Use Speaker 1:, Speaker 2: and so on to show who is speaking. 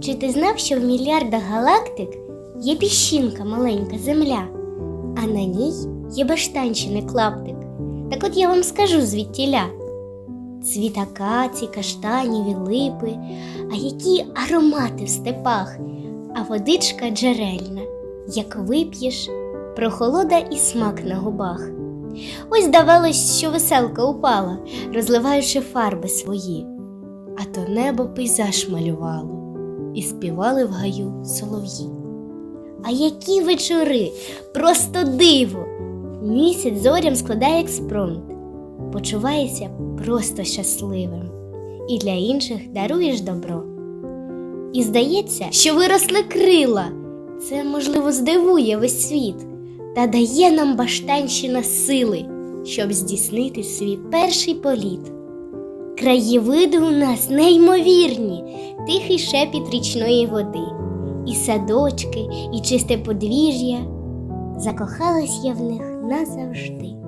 Speaker 1: Чи ти знав, що в мільярдах галактик є піщинка маленька земля, а на ній є баштанчений клаптик? Так от я вам скажу звідтіля. Цвіт акацій, каштанів і липи, а які аромати в степах, а водичка джерельна, як вип'єш, прохолода і смак на губах. Ось здавалось, що веселка упала, розливаючи фарби свої, а то небо пейзаж малювало, і співали в гаю солов'ї. А які вечори, просто диво! Місяць зорям складає експромт, почуваєшся просто щасливим, і для інших даруєш добро. І здається, що виросли крила. Це, можливо, здивує весь світ та дає нам баштанщина сили, щоб здійснити свій перший політ. Краєвиди у нас неймовірні, тихий шепіт річної води, і садочки, і чисте подвір'я. Закохалась я в них назавжди.